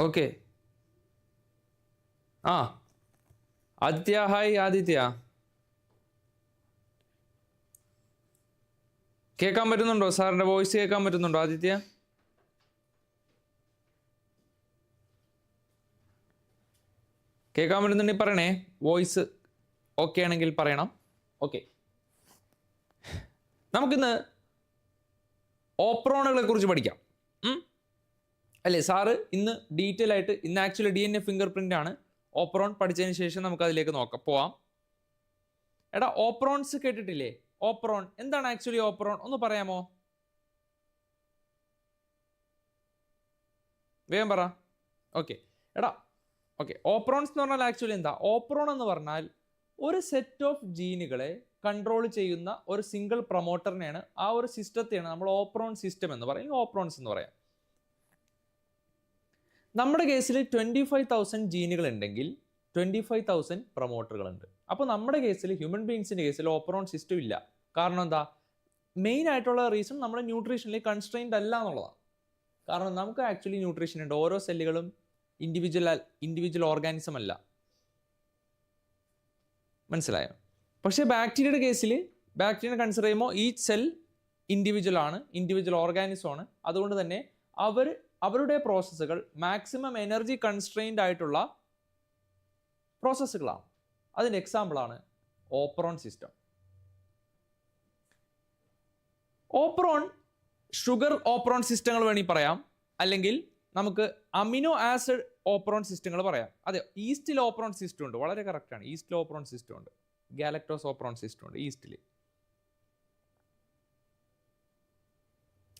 Okay. ആ. Aditya hi Aditya. കേൾക്കാൻ പറ്റുന്നുണ്ടോ? സാറിന്റെ വോയിസ് കേൾക്കാൻ പറ്റുന്നുണ്ടോ ആദിത്യ? കേൾക്കാൻ പറ്റുന്നുണ്ടെങ്കിൽ പറയണേ. വോയിസ് ഓക്കെ ആണെങ്കിൽ പറയണം. ഓക്കെ നമുക്കിന്ന് ഓപ്രോണുകളെ കുറിച്ച് പഠിക്കാം? അല്ലേ സാറ് ഇന്ന് ഡീറ്റെയിൽ ആയിട്ട് ഇന്ന് actually D N A finger print ആണ്. ഓപ്പറോൺ പഠിച്ചതിന് ശേഷം നമുക്ക് അതിലേക്ക് നോക്കാം പോവാം. എടാ ഓപ്പറോൺസ് കേട്ടിട്ടില്ലേ? ഓപ്പറോൺ എന്താണ് ആക്ച്വലി ഓപ്പറോൺ ഒന്ന് പറയാമോ? വേഗം പറ. ഓക്കെ എടാ ഓക്കെ ഓപ്പറോൺസ് എന്ന് പറഞ്ഞാൽ ആക്ച്വലി എന്താ? ഓപ്പറോൺ എന്ന് പറഞ്ഞാൽ ഒരു സെറ്റ് ഓഫ് ജീനുകളെ കൺട്രോൾ ചെയ്യുന്ന ഒരു സിംഗിൾ പ്രൊമോട്ടറിനെയാണ് ആ ഒരു സിസ്റ്റത്തെയാണ് നമ്മൾ ഓപ്പറോൺ സിസ്റ്റം എന്ന് പറയും. ഓപ്പറോൺസ് എന്ന് പറയാം. നമ്മുടെ കേസിൽ ട്വന്റി ഫൈവ് തൗസൻഡ് ജീനുകൾ ഉണ്ടെങ്കിൽ ട്വന്റി ഫൈവ് തൗസൻഡ് പ്രൊമോട്ടറുകളുണ്ട് അപ്പോൾ നമ്മുടെ കേസിൽ ഹ്യൂമൻ ബീങ്സിന്റെ കേസിൽ ഓപ്പറോൺ സിസ്റ്റം ഇല്ല. കാരണം എന്താ? മെയിൻ ആയിട്ടുള്ള റീസൺ നമ്മുടെ ന്യൂട്രീഷനിൽ കൺസ്ട്രെയിൻഡ് അല്ല എന്നുള്ളതാണ്. കാരണം നമുക്ക് ആക്ച്വലി ന്യൂട്രീഷൻ ഉണ്ട്. ഓരോ സെല്ലുകളും ഇൻഡിവിജ്വൽ ഇൻഡിവിജ്വൽ ഓർഗാനിസം അല്ല. മനസ്സിലായോ? പക്ഷേ ബാക്ടീരിയയുടെ കേസിൽ ബാക്ടീരിയ കൺസിഡർ ചെയ്യുമ്പോൾ ഈ സെൽ ഇൻഡിവിജ്വൽ ആണ് ഇൻഡിവിജ്വൽ ഓർഗാനിസം ആണ്. അതുകൊണ്ട് തന്നെ അവർ അവരുടെ പ്രോസസ്സുകൾ മാക്സിമം എനർജി കൺസ്ട്രെയിൻഡ് ആയിട്ടുള്ള പ്രോസസ്സുകളാണ് അതിന്റെ എക്സാമ്പിളാണ് operon system operon sugar operon സിസ്റ്റങ്ങൾ വേണമെങ്കിൽ പറയാം. അല്ലെങ്കിൽ നമുക്ക് അമിനോ ആസിഡ് ഓപ്രോൺ സിസ്റ്റങ്ങൾ പറയാം. അതെ ഈസ്റ്റിൽ ഓപ്രോൺ സിസ്റ്റം ഉണ്ട്. വളരെ കറക്റ്റാണ് ഈസ്റ്റിൽ ഓപ്രോൺ സിസ്റ്റം ഉണ്ട്. ഗാലക്ടോസ് ഓപ്രോൺ സിസ്റ്റം ഉണ്ട് ഈസ്റ്റിൽ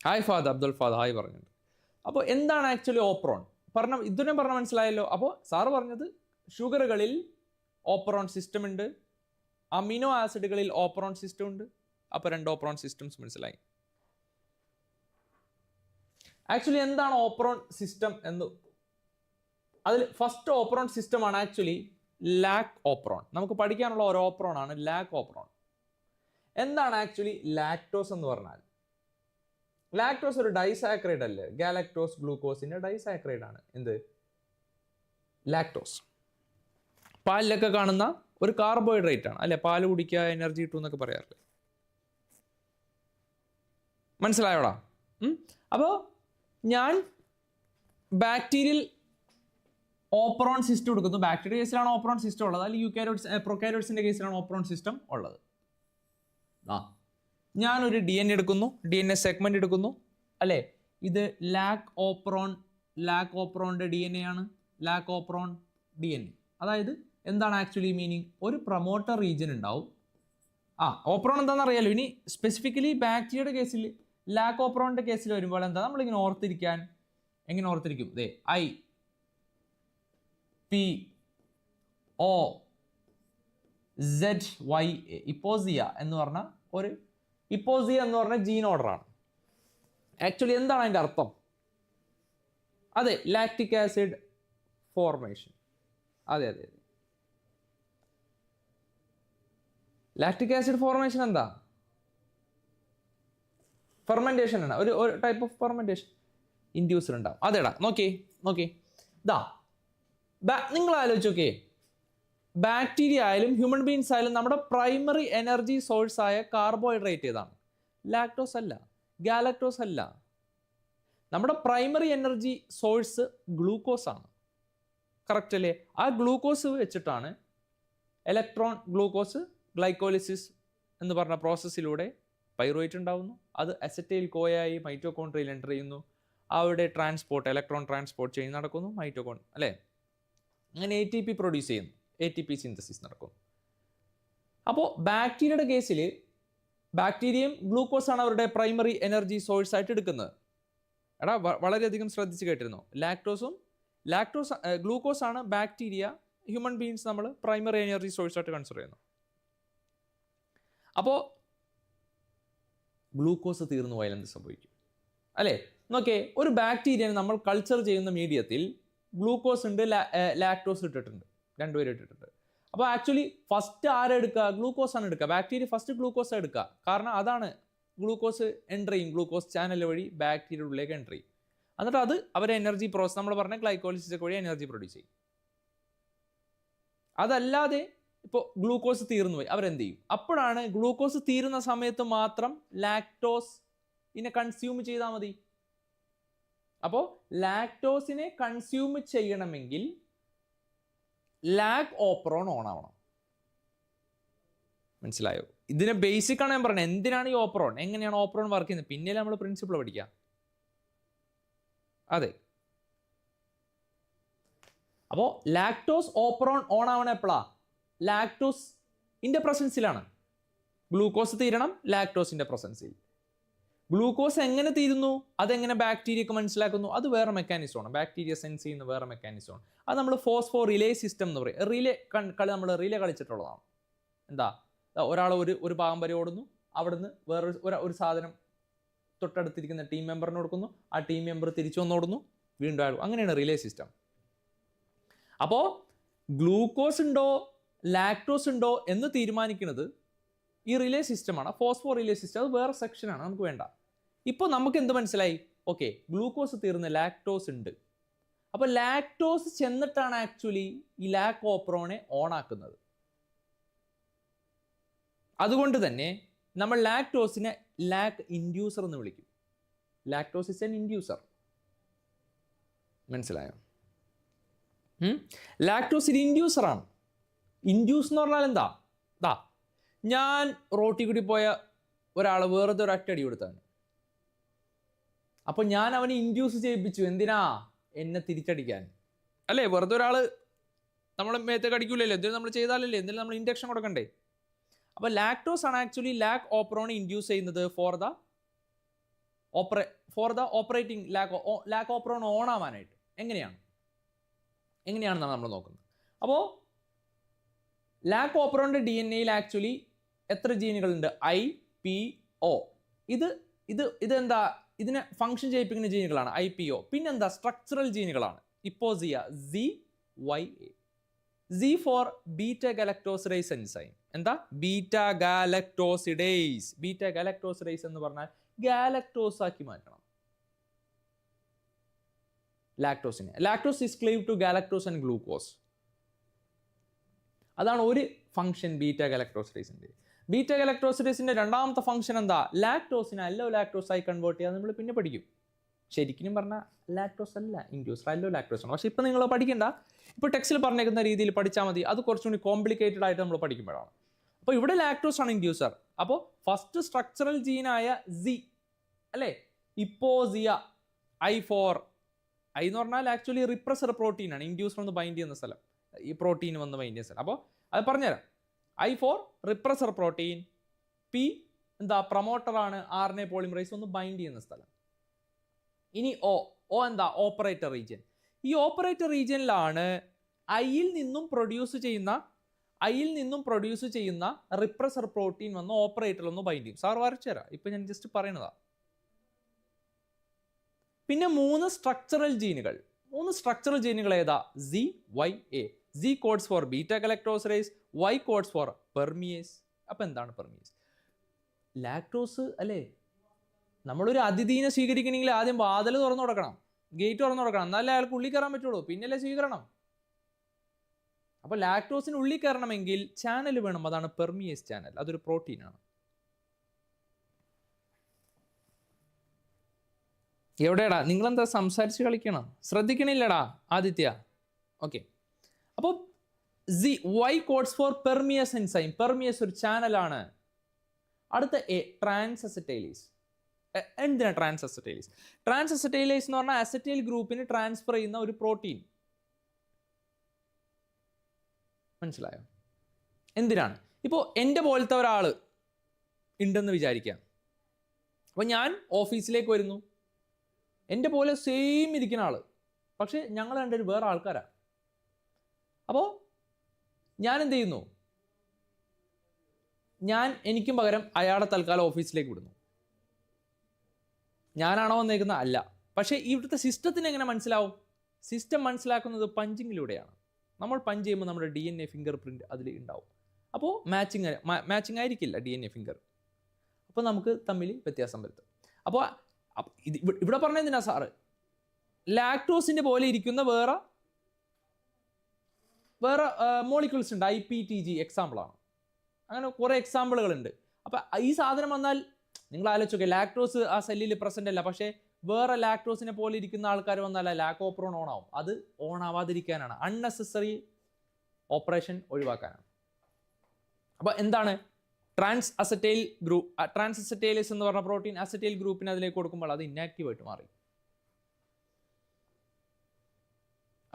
ഹായ് ഫാദ് അബ്ദുൽ ഫാദ് ഹായ് പറഞ്ഞിട്ടുണ്ട്. അപ്പോൾ എന്താണ് ആക്ച്വലി ഓപ്രോൺ പറഞ്ഞ ഇതിനെ പറഞ്ഞ മനസ്സിലായല്ലോ. അപ്പോൾ സാറ് പറഞ്ഞത് ഷുഗറുകളിൽ ഓപ്രോൺ സിസ്റ്റം ഉണ്ട്. അമിനോ ആസിഡുകളിൽ ഓപ്രോൺ സിസ്റ്റം ഉണ്ട്. അപ്പോൾ രണ്ട് ഓപ്രോൺ സിസ്റ്റംസ് മനസ്സിലായി. ആക്ച്വലി എന്താണ് ഓപ്രോൺ സിസ്റ്റം എന്ന്? അതിൽ ഫസ്റ്റ് ഓപ്രോൺ സിസ്റ്റമാണ് ആക്ച്വലി ലാക്ക് ഓപ്രോൺ നമുക്ക് പഠിക്കാനുള്ള ഒരു ഓപ്രോൺ ആണ് ലാക്ക് ഓപ്രോൺ എന്താണ് ആക്ച്വലി ലാക്ടോസ് എന്ന് പറഞ്ഞാൽ? ലാക്ടോസ് ഒരു ഡൈസാക്രൈഡ് അല്ലേ? ഗാലക്ടോസ് ഗ്ലൂക്കോസിന്റെ ഡൈസാക്രൈഡ് ആണ്. എന്ത്? ലാക്ടോസ്. പാലിലൊക്കെ കാണുന്ന ഒരു കാർബോഹൈഡ്രേറ്റ് ആണ്. അല്ലെ? പാൽ കുടിക്കുക എനർജി കിട്ടും എന്നൊക്കെ പറയാറില്ലേ? മനസ്സിലായോടാ? അപ്പോ ഞാൻ ബാക്ടീരിയൽ ഓപ്പറോൺ സിസ്റ്റം എടുക്കുന്നു ബാക്ടീരിയ കേസിലാണ് ഓപ്പറോൺ സിസ്റ്റം ഉള്ളത്. അല്ലെങ്കിൽ യുക്കാരോട്സ് പ്രൊക്കാരോട്സിന്റെ കേസിലാണ് ഓപ്പറോൺ സിസ്റ്റം ഉള്ളത്. ആ ഞാനൊരു ഡി എൻ എടുക്കുന്നു ഡി എൻ എ സെഗ്മെന്റ് എടുക്കുന്നു അല്ലേ? ഇത് ലാക്ക് ഓപ്രോൺ ലാക്ക് ഓപ്രോണിന്റെ ഡി എൻ എ ആണ്. Lac operon D N A അതായത് എന്താണ് ആക്ച്വലി മീനിങ് ഒരു പ്രൊമോട്ടർ റീജിയൻ ഉണ്ടാവും. ആ ഓപ്രോൺ എന്താണെന്ന് അറിയാലോ? ഇനി സ്പെസിഫിക്കലി ബാക്ടീരിയയുടെ കേസിൽ ലാക്ക് ഓപ്രോണിന്റെ കേസിൽ വരുമ്പോൾ എന്താ? നമ്മളിങ്ങനെ ഓർത്തിരിക്കാൻ എങ്ങനെ ഓർത്തിരിക്കും? ദേ I P O Z Y ഇപ്പോസിയ എന്ന് പറഞ്ഞ ഒരു ഇപ്പോസിയ എന്ന് പറഞ്ഞ ജീൻ ഓർഡറാണ് ആക്ച്വലി എന്താണ് അതിന്റെ അർത്ഥം? അതെ ലാക്റ്റിക് ആസിഡ് ഫോർമേഷൻ അതെ അതെ അതെ. ലാക്റ്റിക് ആസിഡ് ഫോർമേഷൻ എന്താ? ഫെർമെന്റേഷൻ ആണ്. ഒരു ഒരു ടൈപ്പ് ഓഫ് ഫെർമെന്റേഷൻ ഇൻഡ്യൂസർ ഉണ്ടാവും അതെടാ നോക്കി നോക്കി ഇതാ നിങ്ങൾ ആലോചിച്ച് നോക്കേ ബാക്ടീരിയ ആയാലും ഹ്യൂമൻ ബീൻസ് ആയാലും നമ്മുടെ പ്രൈമറി എനർജി സോഴ്സ് ആയ കാർബോഹൈഡ്രേറ്റ് ഏതാണ്? ലാക്ടോസ് അല്ല. ഗാലക്ടോസ് അല്ല. നമ്മുടെ പ്രൈമറി എനർജി സോഴ്സ് ഗ്ലൂക്കോസ് ആണ്. കറക്റ്റ് അല്ലേ? ആ ഗ്ലൂക്കോസ് വെച്ചിട്ടാണ് ഇലക്ട്രോൺ ഗ്ലൂക്കോസ് ഗ്ലൈക്കോലിസിസ് എന്ന് പറഞ്ഞ പ്രോസസ്സിലൂടെ പൈറോയിറ്റ് ഉണ്ടാകുന്നു അത് അസറ്റൈൽ കോയായി മൈറ്റോകോൺട്രിയിൽ എന്റർ ചെയ്യുന്നു. അവിടെ ട്രാൻസ്പോർട്ട് ഇലക്ട്രോൺ ട്രാൻസ്പോർട്ട് ചെയ്ത് നടക്കുന്നു മൈറ്റോകോൺ അല്ലേ? അങ്ങനെ എ ടി പി പ്രൊഡ്യൂസ് ചെയ്യുന്നു. എ ടി പി സിന്തസിസ് നടക്കും. അപ്പോൾ ബാക്ടീരിയയുടെ കേസിൽ ബാക്ടീരിയയും ഗ്ലൂക്കോസ് ആണ് അവരുടെ പ്രൈമറി എനർജി സോഴ്സ് ആയിട്ട് എടുക്കുന്നത്. എടാ വളരെയധികം ശ്രദ്ധിച്ച് കേട്ടിരുന്നു? ലാക്ടോസും ലാക്ടോസ് ഗ്ലൂക്കോസ് ആണ് ബാക്ടീരിയ ഹ്യൂമൻ ബീങ്സ് നമ്മൾ പ്രൈമറി എനർജി സോഴ്സ് ആയിട്ട് കൺസിഡർ ചെയ്യുന്നു അപ്പോൾ ഗ്ലൂക്കോസ് തീർന്നു പോയാൽ എന്ത് സംഭവിക്കും? അല്ലേ? നോക്കേ ഒരു ബാക്ടീരിയനെ നമ്മൾ കൾച്ചർ ചെയ്യുന്ന മീഡിയത്തിൽ ഗ്ലൂക്കോസ് ഉണ്ട് ലാക്ടോസ് ഇട്ടിട്ടുണ്ട്. രണ്ടുപേരും ഇട്ടിട്ടുണ്ട് അപ്പോൾ ആക്ച്വലി ഫസ്റ്റ് ആരെടുക്കുക ഗ്ലൂക്കോസ് ആണ് എടുക്കുക. ബാക്ടീരിയ ഫസ്റ്റ് ഗ്ലൂക്കോസ് എടുക്കുക. കാരണം അതാണ് ഗ്ലൂക്കോസ് എന്റർ ചെയ്യും ഗ്ലൂക്കോസ് ചാനൽ വഴി ബാക്ടീരിയ ഉള്ളിലേക്ക് എന്റർ ചെയ്യും എന്നിട്ട് അത് അവരെ എനർജി പ്രോസസ് നമ്മൾ പറഞ്ഞ ഗ്ലൈക്കോളിസിസ് വഴി എനർജി പ്രൊഡ്യൂസ് ചെയ്യും. അതല്ലാതെ ഇപ്പോൾ ഗ്ലൂക്കോസ് തീർന്നു പോയി. അവരെന്ത് ചെയ്യും? അപ്പോഴാണ് ഗ്ലൂക്കോസ് തീരുന്ന സമയത്ത് മാത്രം ലാക്ടോസ് ഇനെ കൺസ്യൂം ചെയ്താൽ മതി. അപ്പോൾ ലാക്ടോസിനെ കൺസ്യൂം ചെയ്യണമെങ്കിൽ ലാക് ഓപ്പറോൺ ഓൺ ആവണം. മനസ്സിലായോ? ഇതിനെ ബേസിക് ആണ് ഞാൻ പറഞ്ഞത്. എന്തിനാണ് ഈ ഓപ്പറോൺ എങ്ങനെയാണ് ഓപ്പറോൺ വർക്ക് ചെയ്യുന്നത്? പിന്നെ നമ്മൾ പ്രിൻസിപ്പിൾ പഠിക്കാം. അതെ. അപ്പോൾ ലാക്ടോസ് ഓപ്പറോൺ ഓൺ ആവണ എപ്പോഴാ ലാക്ടോസ് ഇന്റെ പ്രസൻസിലാണ് ഗ്ലൂക്കോസ് തീരണം ലാക്ടോസിന്റെ പ്രസൻസിൽ ഗ്ലൂക്കോസ് എങ്ങനെ തീരുന്നു? അതെങ്ങനെ ബാക്ടീരിയക്ക് മനസ്സിലാക്കുന്നു? അത് വേറെ മെക്കാനിസമാണ് ബാക്ടീരിയ സെൻസ് ചെയ്യുന്ന വേറെ മെക്കാനിസമാണ് അത് നമ്മൾ ഫോസ്ഫോ റിലേ സിസ്റ്റം എന്ന് പറയും. റിലേ കളി നമ്മൾ റിലേ കളിച്ചിട്ടുള്ളതാണ്. എന്താ? ഒരാൾ ഒരു ഒരു ഭാഗം വരെ ഓടുന്നു. അവിടുന്ന് വേറെ ഒരു ഒരു സാധനം തൊട്ടടുത്തിരിക്കുന്ന ടീം മെമ്പറിന് കൊടുക്കുന്നു. ആ ടീം മെമ്പർ തിരിച്ചു വന്ന് ഓടുന്നു. വീണ്ടും ആയു അങ്ങനെയാണ് റിലേ സിസ്റ്റം അപ്പോൾ ഗ്ലൂക്കോസ് ഉണ്ടോ? ലാക്ടോസ് ഉണ്ടോ? എന്ന് തീരുമാനിക്കുന്നത് ഈ റിലേ സിസ്റ്റമാണ് ഫോസ്ഫോ റിലേ സിസ്റ്റം അത് വേറെ സെക്ഷനാണ് നമുക്ക് വേണ്ട. ഇപ്പോൾ നമുക്ക് എന്ത് മനസ്സിലായി? ഓക്കെ ഗ്ലൂക്കോസ് തീർന്ന് ലാക്ടോസ് ഉണ്ട്. അപ്പോൾ ലാക്ടോസ് ചെന്നിട്ടാണ് ആക്ച്വലി ഈ ലാക്ക് ഓപ്രോണെ ഓൺ ആക്കുന്നത്. അതുകൊണ്ട് തന്നെ നമ്മൾ ലാക്ടോസിനെ ലാക്ക് ഇൻഡ്യൂസർ എന്ന് വിളിക്കും. ലാക്ടോസ് ഇസ് എൻ ഇൻഡ്യൂസർ മനസ്സിലായോ? ലാക്ടോസ് ഒരു ഇൻഡ്യൂസറാണ് ഇൻഡ്യൂസ് എന്ന് പറഞ്ഞാൽ എന്താ? ദാ ഞാൻ റോട്ടി കൂടി പോയ ഒരാൾ വേറെ ഒരു അറ്റടി കൊടുത്താണ്. അപ്പോൾ ഞാൻ അവനെ ഇൻഡ്യൂസ് ചെയ്യിപ്പിച്ചു. എന്തിനാ? എന്നെ തിരിച്ചടിക്കാൻ. അല്ലേ? വെറുതെ ഒരാൾ നമ്മളെ മേത്തേക്ക് അടിക്കൂലല്ലോ? എന്തെങ്കിലും നമ്മൾ ചെയ്താലല്ലേ? എന്തെങ്കിലും നമ്മൾ ഇൻഡക്ഷൻ കൊടുക്കണ്ടേ? അപ്പോൾ ലാക്ടോസ് ആണ് ആക്ച്വലി ലാക് ഓപ്പറോണ് ഇൻഡ്യൂസ് ചെയ്യുന്നത് for the ഓപ്പറേ for the operating lac lac operon on ആവാനായിട്ട്. എങ്ങനെയാണ്? എങ്ങനെയാണെന്നാണ് നമ്മൾ നോക്കുന്നത്. അപ്പോൾ ലാക്ക് ഓപ്പറോണിന്റെ ഡി എൻ എയിൽ ആക്ച്വലി എത്ര ജീനുകളുണ്ട്? I P O. ഇത് ഇത് ഇതെന്താ? ഇതിനെ ഫംഗ്ഷൻ ചെയ്യിപ്പിക്കുന്ന ജീനുകളാണ്. I P O. പിന്നെന്താ? സ്ട്രക്ചറൽ ജീനുകളാണ്. ഇപ്പോസിയ C Y A. C for beta galactosidase enzyme. എന്താ? ബീറ്റ ഗാലക്ടോസിഡേസ് ബീറ്റ ഗാലക്ടോസിഡൈസ് എന്ന് പറഞ്ഞാൽ ഗാലക്ടോസ് ആക്കി മാറ്റണം. ലാക്ടോസിനെ. Lactose is cleave to galactose and glucose. അതാണ് ഒരു ഫംഗ്ഷൻ ബീറ്റ ഗലക്ടോസിഡേസിന്റെ ബീറ്റ ഗലക്ടോസിഡേസിന്റെ രണ്ടാമത്തെ ഫംഗ്ഷൻ എന്താ? ലാക്ടോസിനെ അല്ലോ ലാക്ടോസ് ആയി കൺവേർട്ട് ചെയ്യാൻ നമ്മൾ പിന്നെ പഠിക്കും. ശരിക്കും പറഞ്ഞാൽ ലാക്ടോസ് അല്ല ഇൻഡ്യൂസർ അല്ലോ ലാക്ടോസ് ആണ്. പക്ഷേ ഇപ്പം നിങ്ങൾ പഠിക്കണ്ട. ഇപ്പോൾ ടെക്സ്റ്റിൽ പറഞ്ഞേക്കുന്ന രീതിയിൽ പഠിച്ചാൽ മതി. അത് കുറച്ചുകൂടി കോംപ്ലിക്കേറ്റഡ് ആയിട്ട് നമ്മൾ പഠിക്കുമ്പോഴാണ്. അപ്പോൾ ഇവിടെ ലാക്ടോസ് ആണ് ഇൻഡ്യൂസർ അപ്പോൾ ഫസ്റ്റ് സ്ട്രക്ചറൽ ജീനായ സി അല്ലേ? ഇപ്പോസിയ ഐ ഫോർ ഐ എന്ന് പറഞ്ഞാൽ ആക്ച്വലി റിപ്രസർ പ്രോട്ടീൻ ആണ്. ഇൻഡ്യൂസർ ഒന്ന് ബൈൻഡ് ചെയ്യുന്ന സ്ഥലം. ഈ പ്രോട്ടീൻ വന്ന് ബൈൻഡ് ചെയ്യുന്ന സ്ഥലം. അപ്പോൾ അത് പറഞ്ഞുതരാം. I for repressor protein. P എന്താ പ്രൊമോട്ടറാണ് ആർ എൻ എ പോളിമറൈസ് ഒന്ന് ബൈൻഡ് ചെയ്യുന്ന സ്ഥലം. ഇനി ഒ ഒ എന്താ ഓപ്പറേറ്റർ റീജിയൻ. ഈ ഓപ്പറേറ്റർ റീജിയനിലാണ് ഐയിൽ നിന്നും പ്രൊഡ്യൂസ് ചെയ്യുന്ന ഐയിൽ നിന്നും പ്രൊഡ്യൂസ് ചെയ്യുന്ന റിപ്രസർ പ്രോട്ടീൻ വന്ന് ഓപ്പറേറ്ററിൽ ഒന്ന് ബൈൻഡ് ചെയ്യും. സാർ വരച്ചു തരാം. ഇപ്പം ഞാൻ ജസ്റ്റ് പറയുന്നതാ പിന്നെ മൂന്ന് സ്ട്രക്ചറൽ ജീനുകൾ. മൂന്ന് സ്ട്രക്ചറൽ ജീനുകൾ ഏതാ? C Y A. C codes for beta galactosidase Y codes for permease അപ്പം എന്താണ് പെർമിയേസ് ലാക്ടോസ് അല്ലേ? നമ്മളൊരു അതിഥീനെ സ്വീകരിക്കണമെങ്കിൽ ആദ്യം വാതിൽ തുറന്നു കൊടുക്കണം. ഗേറ്റ് തുറന്നു കൊടുക്കണം. എന്നാലേ അയാൾക്ക് ഉള്ളിൽ കയറാൻ പറ്റുള്ളൂ. പിന്നല്ലേ സ്വീകരണം. അപ്പോൾ ലാക്ടോസിന് ഉള്ളിൽ കയറണമെങ്കിൽ ചാനൽ വേണം. അതാണ് പെർമിയേസ് ചാനൽ അതൊരു പ്രോട്ടീനാണ് എവിടെയാടാ? നിങ്ങളെന്താ സംസാരിച്ച് കളിക്കണം? ശ്രദ്ധിക്കണില്ലടാ ആദിത്യ. ഓക്കെ അപ്പോൾ C Y codes for permease enzyme permease ഒരു ചാനലാണ് അടുത്ത എ ട്രാൻസ് അസറ്റൈലീസ് എന്തിനാണ് ട്രാൻസ് അസറ്റൈലീസ് ട്രാൻസ് അസറ്റൈലൈസ് എന്ന് പറഞ്ഞാൽ അസറ്റൈൽ ഗ്രൂപ്പിന് ട്രാൻസ്ഫർ ചെയ്യുന്ന ഒരു പ്രോട്ടീൻ മനസ്സിലായോ? എന്തിനാണ്? ഇപ്പോൾ എന്റെ പോലത്തെ ഒരാൾ ഉണ്ടെന്ന് വിചാരിക്കാം. അപ്പോൾ ഞാൻ ഓഫീസിലേക്ക് വരുന്നു. എന്റെ പോലെ സെയിം ഇരിക്കുന്ന ആൾ പക്ഷേ ഞങ്ങൾ രണ്ടുപേരും വേറെ ആൾക്കാരാണ് അപ്പോൾ ഞാൻ എന്ത് ചെയ്യുന്നു? ഞാൻ എനിക്കും പകരം അയാളെ തൽക്കാലം ഓഫീസിലേക്ക് വിടുന്നു. ഞാനാണോ വന്നേക്കുന്നത് അല്ല. പക്ഷേ ഇവിടുത്തെ സിസ്റ്റത്തിന് എങ്ങനെ മനസ്സിലാവും? സിസ്റ്റം മനസ്സിലാക്കുന്നത് പഞ്ചിങ്ങിലൂടെയാണ്. നമ്മൾ പഞ്ച് ചെയ്യുമ്പോൾ നമ്മുടെ D N A finger print അതിൽ ഉണ്ടാവും. അപ്പോൾ മാച്ചിങ് മാച്ചിങ് ആയിരിക്കില്ല ഡി എൻ എ ഫിംഗർ അപ്പോൾ നമുക്ക് തമ്മിൽ വ്യത്യാസം വരുത്തും. അപ്പോൾ ഇത് ഇവിടെ പറഞ്ഞ എന്തിനാ സാറ്? ലാക്ടോസിന്റെ പോലെ ഇരിക്കുന്ന വേറെ വേറെ മോളിക്യൂൾസ് ഉണ്ട്. ഐ പി ടി ജി എക്സാമ്പിളാണ് അങ്ങനെ കുറേ എക്സാമ്പിളുകളുണ്ട് അപ്പം ഈ സാധനം വന്നാൽ നിങ്ങൾ ആലോചിച്ചോക്കെ ലാക്ടോസ് ആ സെല്ലിൽ പ്രസന്റ് അല്ല. പക്ഷേ വേറെ ലാക്ടോസിനെ പോലെ ഇരിക്കുന്ന ആൾക്കാർ വന്നാൽ ലാക്കോപ്രോൺ ഓൺ ആവും. അത് ഓൺ ആവാതിരിക്കാനാണ്. അൺനെസസറി ഓപ്പറേഷൻ ഒഴിവാക്കാനാണ്. അപ്പോൾ എന്താണ്? Trans acetyl group trans acetylase എന്ന് പറഞ്ഞ പ്രോട്ടീൻ അസറ്റൈൽ ഗ്രൂപ്പിന് അതിലേക്ക് കൊടുക്കുമ്പോൾ അത് ഇന്നാക്റ്റീവ് ആയിട്ട് മാറി.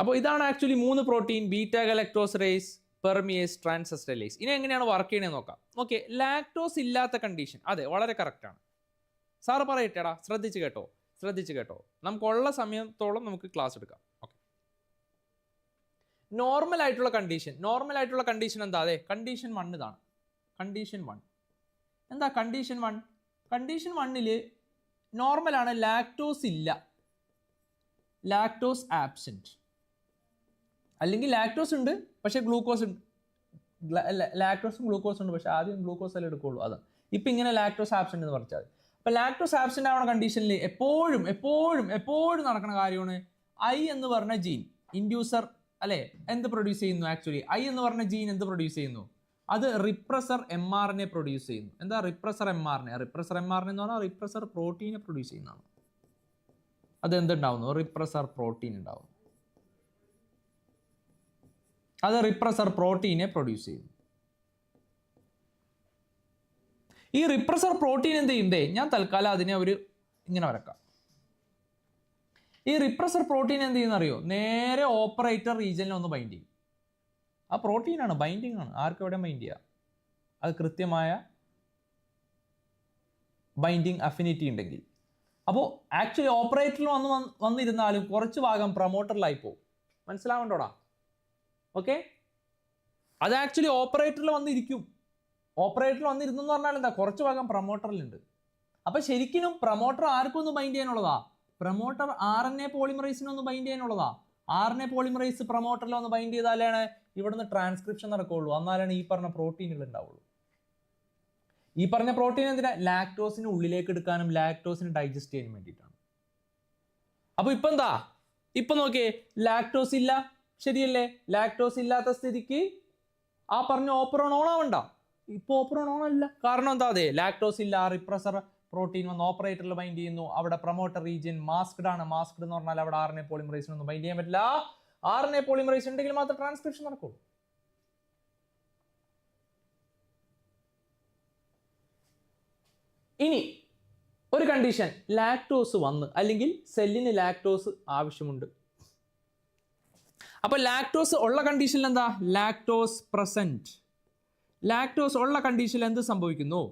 അപ്പോൾ ഇതാണ് ആക്ച്വലി മൂന്ന് protein beta galactosidase permease transacetylase ഇനി എങ്ങനെയാണ് വർക്ക് ചെയ്യണമെന്ന് നോക്കാം. ഓക്കെ ലാക്ടോസ് ഇല്ലാത്ത കണ്ടീഷൻ അതെ വളരെ കറക്റ്റാണ് സാറ് പറയട്ടേടാ ശ്രദ്ധിച്ച് കേട്ടോ ശ്രദ്ധിച്ച് കേട്ടോ. നമുക്കുള്ള സമയത്തോളം നമുക്ക് ക്ലാസ് എടുക്കാം. ഓക്കെ നോർമൽ ആയിട്ടുള്ള കണ്ടീഷൻ നോർമൽ ആയിട്ടുള്ള കണ്ടീഷൻ എന്താ? അതെ കണ്ടീഷൻ വൺ ഇതാണ്. കണ്ടീഷൻ വൺ എന്താ കണ്ടീഷൻ വൺ കണ്ടീഷൻ വണ്ണിൽ നോർമലാണ് ലാക്ടോസ് ഇല്ല. ലാക്ടോസ് ആബ്സെന്റ് അല്ലെങ്കിൽ ലാക്ടോസ് ഉണ്ട് പക്ഷേ ഗ്ലൂക്കോസ് ഉണ്ട്. ലാക്ടോസും ഗ്ലൂക്കോസും ഉണ്ട് പക്ഷേ ആദ്യം ഗ്ലൂക്കോസ് അല്ലേ എടുക്കുള്ളൂ അതാണ് ഇപ്പം ഇങ്ങനെ ലാക്ടോസ് ആബ്സെന്റ് എന്ന് പറഞ്ഞാൽ അപ്പം ലാക്ടോസ് ആബ്സെന്റ് ആവുന്ന കണ്ടീഷനിൽ എപ്പോഴും എപ്പോഴും എപ്പോഴും നടക്കുന്ന കാര്യമാണ് ഐ എന്ന് പറഞ്ഞ ജീൻ ഇൻഡ്യൂസർ അല്ലേ? എന്ത് പ്രൊഡ്യൂസ് ചെയ്യുന്നു ആക്ച്വലി ഐ എന്ന് പറഞ്ഞ ജീൻ എന്ത് പ്രൊഡ്യൂസ് ചെയ്യുന്നു? അത് repressor M R N A produce ചെയ്യുന്നു. എന്താ repressor M R A repressor M R എന്ന് പറഞ്ഞാൽ റിപ്രസർ പ്രോട്ടീനെ പ്രൊഡ്യൂസ് ചെയ്യുന്നതാണ്. അത് എന്തുണ്ടാവുന്നു റിപ്രസർ പ്രോട്ടീൻ ഉണ്ടാവും അത് റിപ്രസർ പ്രോട്ടീനെ പ്രൊഡ്യൂസ് ചെയ്യും ഈ റിപ്രസർ പ്രോട്ടീൻ എന്ത് ചെയ്യും? ഞാൻ തൽക്കാലം അതിനെ ഒരു ഇങ്ങനെ വരക്കാം. ഈ റിപ്രസർ പ്രോട്ടീൻ എന്ത് ചെയ്യുന്ന അറിയോ? നേരെ ഓപ്പറേറ്റർ റീജിയനിൽ ഒന്ന് ബൈൻഡ് ചെയ്യും. ആ പ്രോട്ടീനാണ് ബൈൻഡിങ് ആണ്. ആർക്കും എവിടെ ബൈൻഡ് ചെയ്യുക അത് കൃത്യമായ ബൈൻഡിങ് അഫിനിറ്റി ഉണ്ടെങ്കിൽ. അപ്പോൾ ആക്ച്വലി ഓപ്പറേറ്ററിൽ വന്ന് വന്നിരുന്നാലും കുറച്ച് ഭാഗം പ്രൊമോട്ടറിലായി പോകും. മനസ്സിലാവണ്ടോടാ? ഓക്കെ അത് ആക്ച്വലി ഓപ്പറേറ്ററിൽ വന്നിരിക്കും. ഓപ്പറേറ്ററിൽ വന്നിരുന്നു എന്ന് പറഞ്ഞാൽ എന്താ? കുറച്ച് ഭാഗം പ്രൊമോട്ടറിലുണ്ട് അപ്പൊ ശരിക്കും പ്രൊമോട്ടർ ആർക്കും ഒന്ന് ബൈൻഡ് ചെയ്യാനുള്ളതാ? പ്രൊമോട്ടർ ആർ എൻ എ പോളിമറൈസിനൊന്ന് ബൈൻഡ് ചെയ്യാനുള്ളതാ? ആർ എൻ എ പോളിമറൈസ് പ്രൊമോട്ടറിൽ ഒന്ന് ബൈൻഡ് ചെയ്താലാണ് ഇവിടുന്ന് ട്രാൻസ്ക്രിപ്ഷൻ നടക്കുകയുള്ളൂ എന്നാലാണ് ഈ പറഞ്ഞ പ്രോട്ടീനുകൾ ഉണ്ടാവുള്ളൂ. ഈ പറഞ്ഞ പ്രോട്ടീൻ എന്തിനാ? ലാക്ടോസിന് ഉള്ളിലേക്ക് എടുക്കാനും ലാക്ടോസിന് ഡൈജസ്റ്റ് ചെയ്യാനും വേണ്ടിയിട്ടാണ്. അപ്പൊ ഇപ്പൊ എന്താ? ഇപ്പൊ നോക്കിയേ ലാക്ടോസ് ഇല്ല ശരിയല്ലേ? ലാക്ടോസ് ഇല്ലാത്ത സ്ഥിതിക്ക് ആ പറഞ്ഞ ഓപ്പറോൺ ഓൺ ആവണ്ട. ഇപ്പൊ ഓപ്പറോൺ ഓൺ അല്ല. കാരണം എന്താ? അതെ ലാക്ടോസ് ഇല്ല റിപ്രസർ പ്രോട്ടീൻ വന്ന് ഓപ്പറേറ്ററിൽ ബൈൻഡ് ചെയ്യുന്നു. അവിടെ പ്രൊമോട്ടർ റീജിയൻ മാസ്ക്ഡ് ആണ്. മാസ്ക്ഡ് എന്ന് പറഞ്ഞാൽ അവിടെ എ പോളിമറൈസിനൊന്നും ബൈൻഡ് ചെയ്യാൻ പറ്റില്ല. എ പോളിമറൈസ് ഉണ്ടെങ്കിൽ മാത്രം ട്രാൻസ്ക്രിപ്ഷൻ നടക്കുള്ളൂ. ഇനി ഒരു കണ്ടീഷൻ ലാക്ടോസ് വന്ന് അല്ലെങ്കിൽ സെല്ലിന് ലാക്ടോസ് ആവശ്യമുണ്ട്. അപ്പൊ ലാക്ടോസ് ഉള്ള കണ്ടീഷനിൽ എന്താ? ലാക്ടോസ് പ്രസന്റ് ലാക്ടോസ് ഉള്ള കണ്ടീഷനിൽ എന്ത് സംഭവിക്കുന്നു?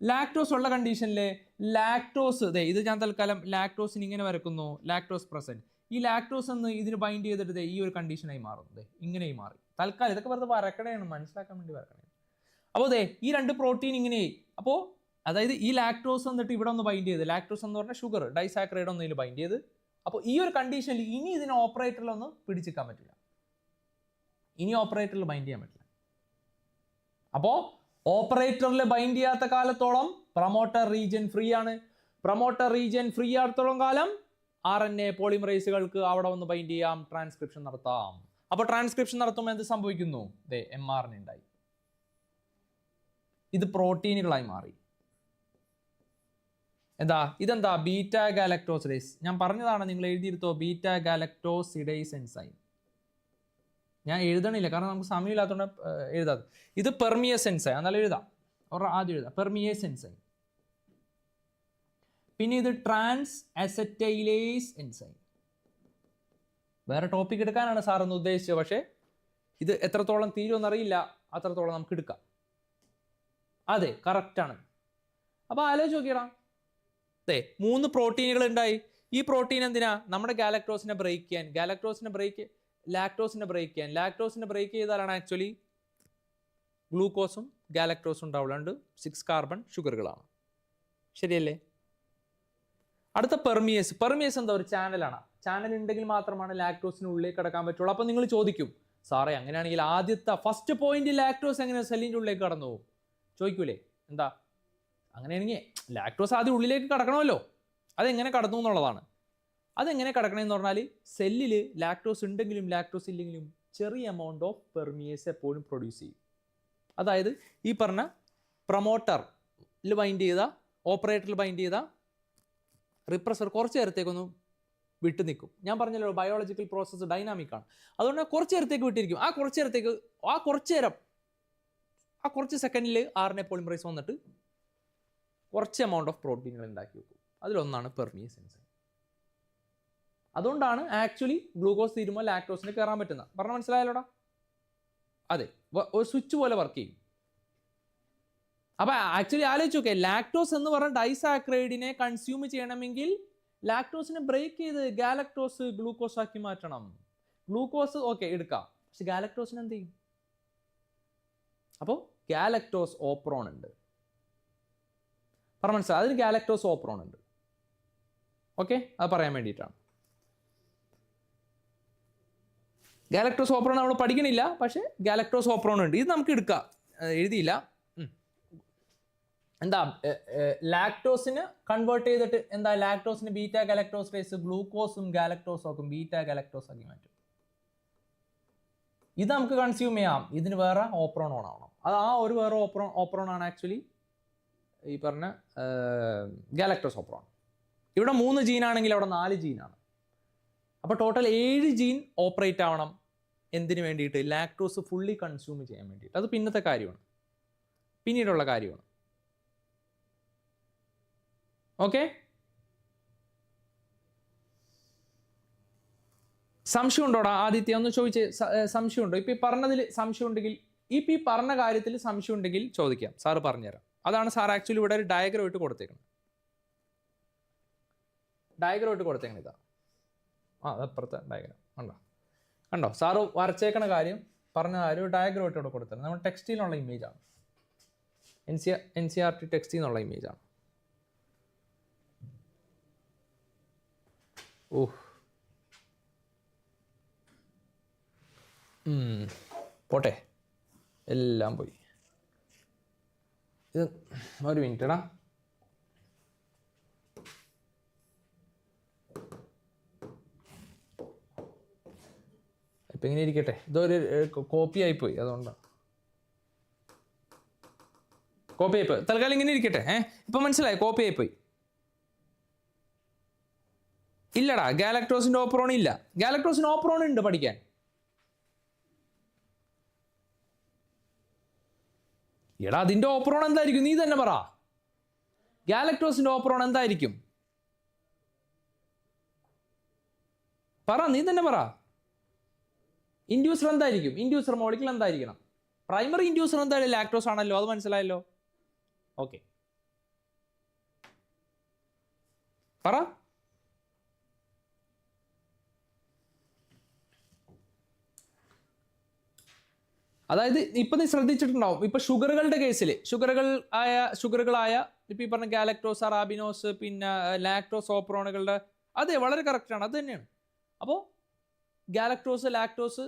ലാക്ടോസ് ഉള്ള കണ്ടീഷനിൽ ലാക്ടോസ് ദേ ഇത് ഞാൻ തൽക്കാലം ലാക്ടോസിന് ഇങ്ങനെ വരക്കുന്നു. ലാക്ടോസ് പ്രസന്റ് ഈ ലാക്ടോസ് എന്ന് ഇതിന് ബൈൻഡ് ചെയ്തിട്ട് ഈ ഒരു കണ്ടീഷനായി മാറുന്നത് ഇങ്ങനെയും മാറി. തൽക്കാലം ഇതൊക്കെ വെറുതെ വരക്കണേണ് മനസ്സിലാക്കാൻ വേണ്ടി വരക്കണേ അപ്പോൾ അതെ ഈ രണ്ട് പ്രോട്ടീൻ ഇങ്ങനെയായി. അപ്പോൾ അതായത് ഈ ലാക്ടോസ് എന്നിട്ട് ഇവിടെ ഒന്ന് ബൈൻഡ് ചെയ്ത്. ലാക്ടോസ് എന്ന് പറഞ്ഞാൽ ഷുഗർ ഡൈസാക്രൈഡ് ഒന്ന് ഇതിൽ ബൈൻഡ് ചെയ്ത്. അപ്പോൾ ഈ ഒരു കണ്ടീഷനിൽ ഇനി ഇതിനെ ഓപ്പറേറ്ററിലൊന്നും പിടിച്ചിക്കാൻ പറ്റില്ല. ഇനി ഓപ്പറേറ്ററിൽ ബൈൻഡ് ചെയ്യാൻ പറ്റില്ല. അപ്പോൾ ഓപ്പറേറ്ററിൽ ബൈൻഡ് ചെയ്യാത്ത കാലത്തോളം പ്രൊമോട്ടർ റീജിയൻ ഫ്രീ ആണ്. പ്രൊമോട്ടർ റീജിയൻ ഫ്രീ ആടത്തോളം കാലം ആർ എൻ എ പോളിമറൈസുകൾക്ക് അവിടെ വന്ന് ബൈൻഡ് ചെയ്യാം ട്രാൻസ്ക്രിപ്ഷൻ നടത്താം. അപ്പോൾ ട്രാൻസ്ക്രിപ്ഷൻ നടത്തുമ്പോൾ എന്ത് സംഭവിക്കുന്നു? ദേ എം ആർ ഉണ്ടായി. ഇത് പ്രോട്ടീനുകളായി മാറി. എന്താ? ഇതെന്താ? ബീറ്റ ഗാലക്ടോസിഡേസ് ഞാൻ പറഞ്ഞതാണ് നിങ്ങൾ എഴുതിയിരുത്തോ ബീറ്റ ഗാലക്ടോസിഡേസ് എൻസൈം. ഞാൻ എഴുതണില്ല കാരണം നമുക്ക് സമയമില്ലാത്തതുകൊണ്ട് എഴുതാതെ ഇത് പെർമിയസ് എൻസൈം. എന്നാലും എഴുതാം. ആദ്യം എഴുതാം. Permease enzyme. പിന്നെ ഇത് ട്രാൻസ് അസറ്റൈലേസ് എൻസൈം. വേറെ ടോപ്പിക് എടുക്കാനാണ് സാർ ഒന്ന് ഉദ്ദേശിച്ചത്. പക്ഷേ ഇത് എത്രത്തോളം തീരുമെന്നറിയില്ല. അത്രത്തോളം നമുക്ക് എടുക്കാം. അതെ കറക്റ്റാണ് അപ്പോൾ ആലോചിച്ച് നോക്കിയടാ. അതെ മൂന്ന് പ്രോട്ടീനുകൾ ഉണ്ടായി ഈ പ്രോട്ടീൻ എന്തിനാ? നമ്മുടെ ഗാലക്ടോസിനെ ബ്രേക്ക് ചെയ്യാൻ. ഗാലക്ടോസിനെ ബ്രേക്ക് ലാക്ടോസിനെ ബ്രേക്ക് ചെയ്യാൻ. ലാക്ടോസിനെ ബ്രേക്ക് ചെയ്താലാണ് ആക്ച്വലി ഗ്ലൂക്കോസും ഗാലക്ടോസും ഉണ്ടാവുള്ളതുകൊണ്ട് സിക്സ് കാർബൺ ഷുഗറുകളാണ് ശരിയല്ലേ? അടുത്ത പെർമിയസ് പെർമിയസ് എന്താ? ഒരു ചാനലാണ് ചാനൽ ഉണ്ടെങ്കിൽ മാത്രമാണ് ലാക്ടോസിന് ഉള്ളിലേക്ക് കടക്കാൻ പറ്റുള്ളൂ. അപ്പോൾ നിങ്ങൾ ചോദിക്കും സാറേ അങ്ങനെയാണെങ്കിൽ ആദ്യത്തെ ഫസ്റ്റ് പോയിന്റ് ലാക്ടോസ് എങ്ങനെ സെല്ലിന്റെ ഉള്ളിലേക്ക് കടന്നു പോകും? ചോദിക്കൂലേ? എന്താ? അങ്ങനെയാണെങ്കിൽ ലാക്ടോസ് ആദ്യം ഉള്ളിലേക്ക് കടക്കണമല്ലോ. അതെങ്ങനെ കടന്നു എന്നുള്ളതാണ്. അതെങ്ങനെ കടക്കണമെന്ന് പറഞ്ഞാൽ സെല്ലിൽ ലാക്ടോസ് ഉണ്ടെങ്കിലും ലാക്ടോസ് ഇല്ലെങ്കിലും ചെറിയ എമൗണ്ട് ഓഫ് പെർമിയേസ് എപ്പോഴും പ്രൊഡ്യൂസ് ചെയ്യും. അതായത് ഈ പറഞ്ഞ പ്രൊമോട്ടറിൽ ബൈൻഡ് ചെയ്ത ഓപ്പറേറ്ററിൽ ബൈൻഡ് ചെയ്ത റിപ്രസർ കുറച്ച് നേരത്തേക്കൊന്ന് വിട്ടു നിൽക്കും. ഞാൻ പറഞ്ഞല്ലോ ബയോളജിക്കൽ പ്രോസസ്സ് ഡൈനാമിക് ആണ്. അതുകൊണ്ട് കുറച്ച് നേരത്തേക്ക് വിട്ടിരിക്കും. ആ കുറച്ച് നേരത്തേക്ക് ആ കുറച്ച് നേരം ആ കുറച്ച് സെക്കൻഡിൽ ആറിനെ പോളിമറൈസ് വന്നിട്ട് കുറച്ച് എമൗണ്ട് ഓഫ് പ്രോട്ടീനുകൾ ഉണ്ടാക്കി വെക്കും. അതിലൊന്നാണ് പെർമിയസ് എൻസൈം അതുകൊണ്ടാണ് ആക്ച്വലി ഗ്ലൂക്കോസ് തീരുമ്പോൾ ലാക്ടോസിന് കയറാൻ പറ്റുന്നത്. പറഞ്ഞ മനസ്സിലായല്ലോടാ? അതെ. ഒരു സ്വിച്ച് പോലെ വർക്ക് ചെയ്യും. അപ്പൊ ആക്ച്വലി ആലോചിച്ച് നോക്കേ. ലാക്ടോസ് എന്ന് പറഞ്ഞ ഡൈസാക്രൈഡിനെ കൺസ്യൂം ചെയ്യണമെങ്കിൽ ലാക്ടോസിനെ ബ്രേക്ക് ചെയ്ത് ഗാലക്ടോസ് ഗ്ലൂക്കോസ് ആക്കി മാറ്റണം. ഗ്ലൂക്കോസ് ഓക്കെ എടുക്കാം. പക്ഷെ ഗാലക്ടോസിന് എന്ത് ചെയ്യും? അപ്പോൾ ഗാലക്ടോസ് ഓപ്രോൺ ഉണ്ട്. പറഞ്ഞ മനസ്സിലായി. അതിന് ഗാലക്ടോസ് ഓപ്രോൺ ഉണ്ട്. ഓക്കെ? അത് പറയാൻ വേണ്ടിയിട്ടാണ്. ഗാലക്ടോസ് ഓപ്രോൺ നമ്മൾ പഠിക്കണില്ല പക്ഷേ ഗാലക്ടോസ് ഓപ്രോൺ ഉണ്ട്. ഇത് നമുക്ക് എടുക്കാം. എഴുതിയില്ല. എന്താ ലാക്ടോസിന് കൺവേർട്ട് ചെയ്തിട്ട് എന്താ ലാക്ടോസിന് ബീറ്റ ഗാലക്ടോസ് റേസ് ഗ്ലൂക്കോസും ഗാലക്ടോസും ആക്കും ബീറ്റ ഗാലക്ടോസ് ആക്കി മാറ്റും. ഇത് നമുക്ക് കൺസ്യൂം ചെയ്യാം. ഇതിന് വേറെ ഓപ്രോൺ ഓൺ ആവണം. അത് ആ ഒരു വേറെ ഓപ്രോൺ ഓപ്രോൺ ആണ് ആക്ച്വലി ഈ പറഞ്ഞ ഗാലക്ടോസോപ്രോൺ. ഇവിടെ മൂന്ന് ജീനാണെങ്കിൽ അവിടെ നാല് ജീനാണ്. അപ്പോൾ ടോട്ടൽ ഏഴ് ജീൻ ഓപ്പറേറ്റ് ആവണം എന്തിനു വേണ്ടിയിട്ട്? ലാക്ടോസ് ഫുള്ളി കൺസ്യൂം ചെയ്യാൻ വേണ്ടിയിട്ട്. അത് പിന്നത്തെ കാര്യമാണ്. പിന്നീടുള്ള കാര്യമാണ്. ഓക്കെ സംശയം ഉണ്ടോടാ ആദിത്യ? ഒന്ന് ചോദിച്ച് സംശയം ഉണ്ടോ ഇപ്പൊ ഈ പറഞ്ഞതിൽ സംശയം ഉണ്ടെങ്കിൽ ഇപ്പൊ ഈ പറഞ്ഞ കാര്യത്തിൽ സംശയം ഉണ്ടെങ്കിൽ ചോദിക്കാം. സാറ് പറഞ്ഞുതരാം. അതാണ് സാർ ആക്ച്വലി ഇവിടെ ഒരു ഡയഗ്രം ഇട്ട് കൊടുത്തേക്കുന്നത് ഡയഗ്രം ഇട്ട് കൊടുത്തേക്കണം ഇതാ. ആ അതപ്പുറത്തെ ഡയഗ്രം കണ്ടോ? കണ്ടോ? സാറ് വരച്ചേക്കണ കാര്യം പറഞ്ഞ കാര്യം ഇട്ട് ഇവിടെ കൊടുത്തേക്കണം നമ്മൾ ടെക്സ്റ്റിലുള്ള ഇമേജ് ആണ്. N C N C R T ടെക്സ്റ്റിൽ നിന്നുള്ള ആണ്. ഓഹ്. പോട്ടെ. എല്ലാം പോയി. ഇത് ഒരു മിനിറ്റ് എടാ. ഇപ്പം ഇങ്ങനെ ഇരിക്കട്ടെ. ഇതൊരു കോപ്പി ആയിപ്പോയി അതുകൊണ്ടാണ് കോപ്പി ആയിപ്പോയി. തൽക്കാലം ഇങ്ങനെ ഇരിക്കട്ടെ ഏ? ഇപ്പം മനസ്സിലായി? കോപ്പി ആയിപ്പോയി. ഇല്ലടാ ഗാലക്ടോസിന്റെ ഓപ്രോൺ ഇല്ല. ഓപ്പറോണുണ്ട് ഓപ്രോൺ ഉണ്ട് പഠിക്കാൻ. എടാ അതിന്റെ ഓപ്പറോൺ എന്തായിരിക്കും? നീ തന്നെ പറ. ഗാലക്ടോസിന്റെ ഓപ്പറോൺ എന്തായിരിക്കും? പറ നീ തന്നെ പറ. ഇൻഡ്യൂസർ എന്തായിരിക്കും? ഇൻഡ്യൂസർ മോളിക്കൽ എന്തായിരിക്കണം? പ്രൈമറി ഇൻഡ്യൂസർ എന്തായാലും ലാക്ടോസ് ആണല്ലോ അത് മനസ്സിലായല്ലോ. ഓക്കെ പറ. അതായത് ഇപ്പൊ നീ ശ്രദ്ധിച്ചിട്ടുണ്ടാവും. ഇപ്പൊ ഷുഗറുകളുടെ കേസിൽ ഷുഗറുകൾ ആയ ഷുഗറുകളായ ഇപ്പൊ ഈ പറഞ്ഞ ഗാലക്ടോസ് അറാബിനോസ് പിന്നെ ലാക്ടോസ് ഓപ്രോണുകളുടെ അതെ വളരെ കറക്റ്റ് ആണ്. അത് തന്നെയാണ്. അപ്പോൾ ഗാലക്ടോസ് ലാക്ടോസ്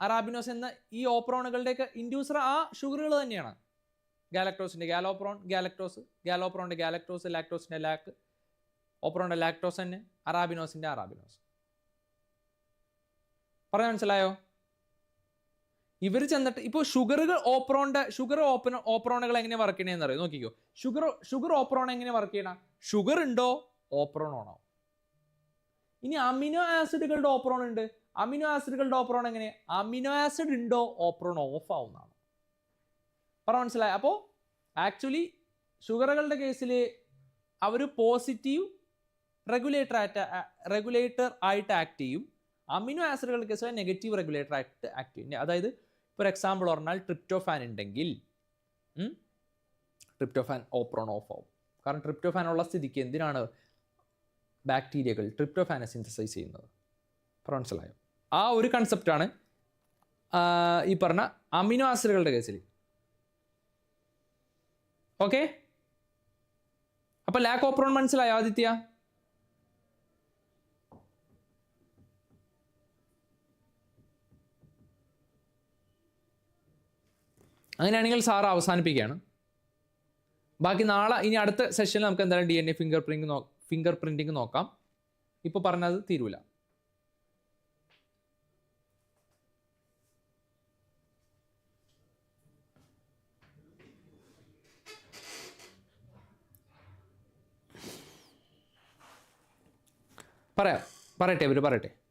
അറാബിനോസ് എന്ന ഈ ഓപ്രോണുകളുടെയൊക്കെ ഇൻഡ്യൂസർ ആ ഷുഗറുകൾ തന്നെയാണ്. ഗാലക്ടോസിന്റെ ഗാലോപ്രോൺ ഗാലക്ടോസ് ഗാലോപ്രോണിന്റെ ഗാലക്ടോസ് ലാക്ടോസിന്റെ ലാക്ക് ഓപ്രോണിന്റെ ലാക്ടോസ് തന്നെ അറാബിനോസിന്റെ അറാബിനോസ്. പറഞ്ഞ മനസ്സിലായോ? ഇവർ ചെന്നിട്ട് ഇപ്പോൾ ഷുഗറുകൾ ഓപ്രോണിന്റെ ഷുഗർ ഓപ്പൺ ഓപ്രോണുകൾ എങ്ങനെ വർക്ക് ചെയ്യണമെന്ന് അറിയാം? നോക്കിക്കോ. ഷുഗർ ഷുഗർ ഓപ്രോൺ എങ്ങനെ വർക്ക് ചെയ്യണം? ഷുഗർ ഉണ്ടോ? ഓപ്രോൺ ആണോ? ഇനി അമിനോ ആസിഡുകളുടെ ഓപ്രോൺ ഉണ്ട്. അമിനോ ആസിഡുകളുടെ ഓപ്രോൺ എങ്ങനെ അമിനോ ആസിഡ് ഉണ്ടോ? ഓപ്രോൺ ഓഫ് ആവുന്നതാണ്. പറ മനസ്സിലായി? അപ്പോൾ ആക്ച്വലി ഷുഗറുകളുടെ കേസിൽ അവർ പോസിറ്റീവ് റെഗുലേറ്റർ ആയിട്ട് റെഗുലേറ്റർ ആയിട്ട് ആക്ട് ചെയ്യും. അമിനോ ആസിഡുകളുടെ കേസിൽ നെഗറ്റീവ് റെഗുലേറ്റർ ആയിട്ട് ആക്ട് ചെയ്യും. അതായത് ഫോർ എക്സാമ്പിൾ പറഞ്ഞാൽ ട്രിപ്റ്റോഫാൻ ഉണ്ടെങ്കിൽ ട്രിപ്റ്റോഫാൻ ഓപ്രോൺ ഓഫ് ആവും കാരണം ട്രിപ്റ്റോഫാൻ ഉള്ള സ്ഥിതിക്ക് എന്തിനാണ് ബാക്ടീരിയകൾ ട്രിപ്റ്റോഫാനെ സിന്തസൈസ് ചെയ്യുന്നത്? അപ്പോൾ മനസ്സിലായോ? ആ ഒരു കൺസെപ്റ്റാണ് ഈ പറഞ്ഞ അമിനോ ആസിഡുകളുടെ കേസിൽ ഓക്കെ അപ്പൊ ലാക്ക് ഓപ്രോൺ മനസ്സിലായോ ആദിത്യ? അങ്ങനെയാണെങ്കിൽ സാറ് അവസാനിപ്പിക്കുകയാണ്. ബാക്കി നാളെ ഇനി അടുത്ത സെഷനിൽ നമുക്ക് എന്തായാലും D N A fingerprint no fingerprinting നോക്കാം. ഇപ്പോൾ പറഞ്ഞത് തീരൂല. പറയാം. പറയട്ടെ ഇവർ പറയട്ടെ.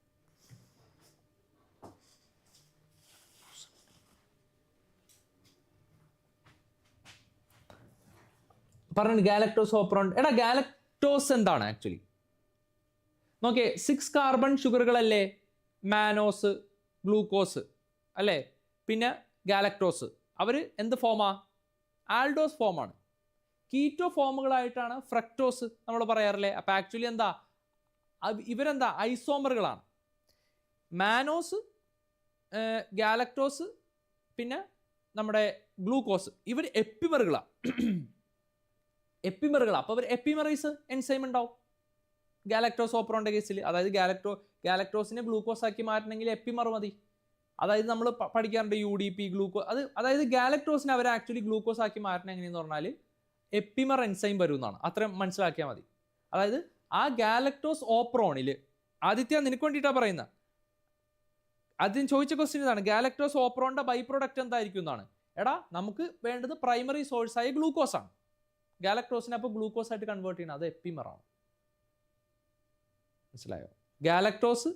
പറഞ്ഞു ഗാലക്ടോസ് ഓപ്രോൺ എടാ ഗാലക്ടോസ് എന്താണ് ആക്ച്വലി നോക്കിയേ സിക്സ് കാർബൺ ഷുഗറുകളല്ലേ മാനോസ് ഗ്ലൂക്കോസ് അല്ലേ? പിന്നെ ഗാലക്ടോസ്. അവർ എന്ത് ഫോമാ ആൽഡോസ് ഫോമാണ് കീറ്റോ ഫോമുകളായിട്ടാണ് ഫ്രക്ടോസ് നമ്മൾ പറയാറില്ലേ? അപ്പോൾ ആക്ച്വലി എന്താ? ഇവരെന്താ? ഐസോമറുകളാണ് മാനോസ് ഗാലക്ടോസ് പിന്നെ നമ്മുടെ ഗ്ലൂക്കോസ് ഇവർ എപ്പിമറുകളാണ് എപ്പിമറുകളാണ് അപ്പോൾ അവർ എപ്പിമറൈസ് എൻസൈം ഉണ്ടാവും. ഗാലക്ടോസ് ഓപ്രോണിന്റെ കേസിൽ അതായത് ഗാലക്ടോ ഗാലക്ടോസിനെ ഗ്ലൂക്കോസ് ആക്കി മാറ്റണമെങ്കിൽ എപ്പിമർ മതി. അതായത് നമ്മൾ പഠിക്കാറുണ്ട് യു ഡി പി ഗ്ലൂക്കോ അത് അതായത് ഗാലക്ടോസിനെ അവർ ആക്ച്വലി ഗ്ലൂക്കോസ് ആക്കി മാറ്റണം എങ്ങനെയെന്ന് പറഞ്ഞാൽ എപ്പിമർ എൻസൈം വരും എന്നാണ്. അത്രയും മനസ്സിലാക്കിയാൽ മതി. അതായത് ആ ഗാലക്ടോസ് ഓപ്രോണിൽ ആദിത്യ നിനക്ക് വേണ്ടിയിട്ടാണ് പറയുന്നത് ആദ്യം ചോദിച്ച ക്വസ്റ്റ്യൻ ഇതാണ്. ഗാലക്ടോസ് ഓപ്പറോണിന്റെ ബൈ പ്രൊഡക്റ്റ് എന്തായിരിക്കും എന്നാണ്. എടാ നമുക്ക് വേണ്ടത് പ്രൈമറി സോഴ്സായ ആയ ഗാലക്ടോസിനെ അപ്പോൾ ഗ്ലൂക്കോസ് ആയിട്ട് കൺവേർട്ട് ചെയ്യണം. അത് എപ്പിമറാണ്. മനസ്സിലായോ? Galactose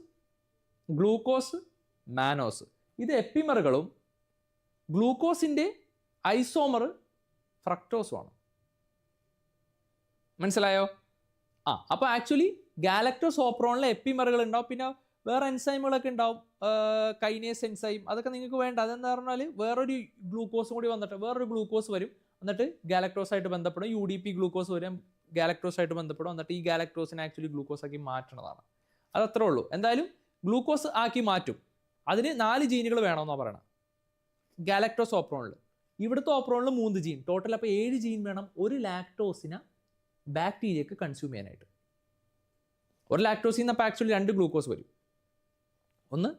glucose mannose. ഇത് എപ്പിമറുകളും ഗ്ലൂക്കോസിന്റെ ഐസോമർ ഫ്രക്ടോസുമാണ്. മനസ്സിലായോ? ആ അപ്പോൾ ആക്ച്വലി ഗാലക്ടോസ് ഓപ്രോണിലെ എപ്പിമറുകൾ ഉണ്ടാവും. പിന്നെ വേറെ എൻസൈമുകളൊക്കെ ഉണ്ടാവും. കൈനേസ് എൻസൈം അതൊക്കെ നിങ്ങൾക്ക് വേണ്ട. അതെന്താ പറഞ്ഞാൽ വേറൊരു ഗ്ലൂക്കോസും കൂടി വന്നിട്ട് വേറൊരു ഗ്ലൂക്കോസ് വരും. എന്നിട്ട് ഗാലക്ടോസ് ആയിട്ട് ബന്ധപ്പെടും. യു ഡി പി ഗ്ലൂക്കോസ് വരും ഗാലക്ടോസ് ആയിട്ട് ബന്ധപ്പെടും. എന്നിട്ട് ഈ ഗാലക്ട്രോസിനെ ആക്ച്വലി ഗ്ലൂക്കോസ് ആക്കി മാറ്റണതാണ്. അത് അത്രേ ഉള്ളൂ. എന്തായാലും ഗ്ലൂക്കോസ് ആക്കി മാറ്റും. അതിന് നാല് ജീനുകൾ വേണമെന്നാണ് പറയണം. ഗാലക്ട്രോസ് ഓപ്രോണിൽ ഇവിടുത്തെ ഓപ്രോണിൽ മൂന്ന് ജീൻ ടോട്ടൽ അപ്പോൾ ഏഴ് ജീൻ വേണം ഒരു ലാക്ടോസിനെ ബാക്ടീരിയക്ക് കൺസ്യൂം ചെയ്യാനായിട്ട്. ഒരു ലാക്ടോസിൽ നിന്ന് അപ്പോൾ ആക്ച്വലി രണ്ട് ഗ്ലൂക്കോസ് വരും. ഒന്ന്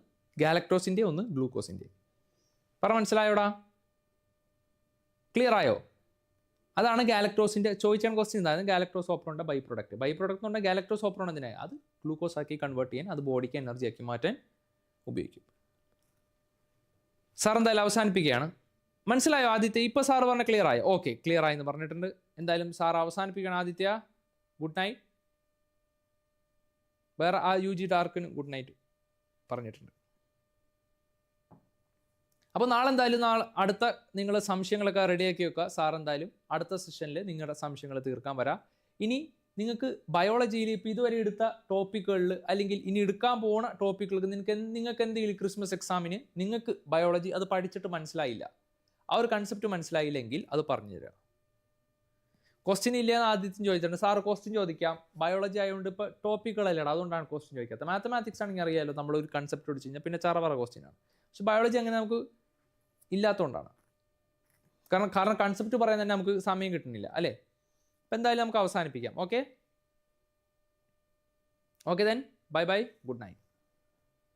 ഗാലക്ട്രോസിന്റെ ഒന്ന് ഗ്ലൂക്കോസിന്റെ പറ മനസ്സിലായോടാ? ക്ലിയർ ആയോ? അതാണ് ഗാലക്ടോസിന്റെ ചോദിച്ചാൽ ക്വസ്റ്റ്യൻ അതായത് ഗാലക്ടോസ് ഓപ്പറോണിന്റെ ബൈ പ്രൊഡക്റ്റ് ബൈ പ്രൊഡക്റ്റ് എന്ന് പറഞ്ഞാൽ ഗാലക്ടോസ് ഓപ്പറോൺ എന്തിനായി അത് ഗ്ലൂക്കോസ് ആക്കി കൺവേർട്ട് ചെയ്യാൻ അത് ബോഡിക്ക് എനർജി ആക്കി മാറ്റാൻ ഉപയോഗിക്കും. സാർ എന്തായാലും അവസാനിപ്പിക്കുകയാണ്. മനസ്സിലായോ ആദിത്യ? ഇപ്പോൾ സാർ പറഞ്ഞ ക്ലിയർ ആയോ? ഓക്കെ ക്ലിയർ ആയി എന്ന് പറഞ്ഞിട്ടുണ്ട്. എന്തായാലും സാർ അവസാനിപ്പിക്കണം ആദിത്യ. ഗുഡ് നൈറ്റ് വേറെ ആ യു ജി ഡാർക്കിന് ഗുഡ് നൈറ്റ് പറഞ്ഞിട്ടുണ്ട്. അപ്പോൾ നാളെ എന്തായാലും നാളെ അടുത്ത നിങ്ങൾ സംശയങ്ങളൊക്കെ റെഡിയാക്കി വെക്കുക. സാർ എന്തായാലും അടുത്ത സെഷനിൽ നിങ്ങളുടെ സംശയങ്ങൾ തീർക്കാൻ വരാം. ഇനി നിങ്ങൾക്ക് ബയോളജിയിൽ ഇപ്പോൾ ഇതുവരെ എടുത്ത ടോപ്പിക്കുകളിൽ അല്ലെങ്കിൽ ഇനി എടുക്കാൻ പോകുന്ന ടോപ്പിക്കുകൾക്ക് നിങ്ങൾക്ക് നിങ്ങൾക്ക് എന്തെങ്കിലും ക്രിസ്മസ് എക്സാമിന് നിങ്ങൾക്ക് ബയോളജി അത് പഠിച്ചിട്ട് മനസ്സിലായില്ല. ആ ഒരു കൺസെപ്റ്റ് മനസ്സിലായില്ലെങ്കിൽ അത് പറഞ്ഞു തരാം ക്വസ്റ്റ്യൻ ഇല്ലയെന്ന് ആദ്യത്തിന് ചോദിച്ചിട്ടുണ്ട്. സാർ ക്വസ്റ്റ്യൻ ചോദിക്കാം. ബയോളജി ആയതുകൊണ്ട് ഇപ്പോൾ ടോപ്പിക്കുകളല്ലടാ അതുകൊണ്ടാണ് ക്വസ്റ്റ്യൻ ചോദിക്കാത്തത്. മാത്തമാറ്റിക്സ് ആണെങ്കിൽ അറിയാമല്ലോ നമ്മളൊരു കൺസെപ്റ്റ് പഠിച്ചു കഴിഞ്ഞാൽ പിന്നെ ചറവറ ക്വസ്റ്റ്യൻ ആണ്. പക്ഷെ ബയോളജി അങ്ങനെ നമുക്ക് ഇല്ലാത്തതുകൊണ്ടാണ് കാരണം കാരണം കൺസെപ്റ്റ് പറയാൻ തന്നെ നമുക്ക് സമയം കിട്ടുന്നില്ല അല്ലേ? അപ്പം എന്തായാലും നമുക്ക് അവസാനിപ്പിക്കാം. Okay okay then bye bye good night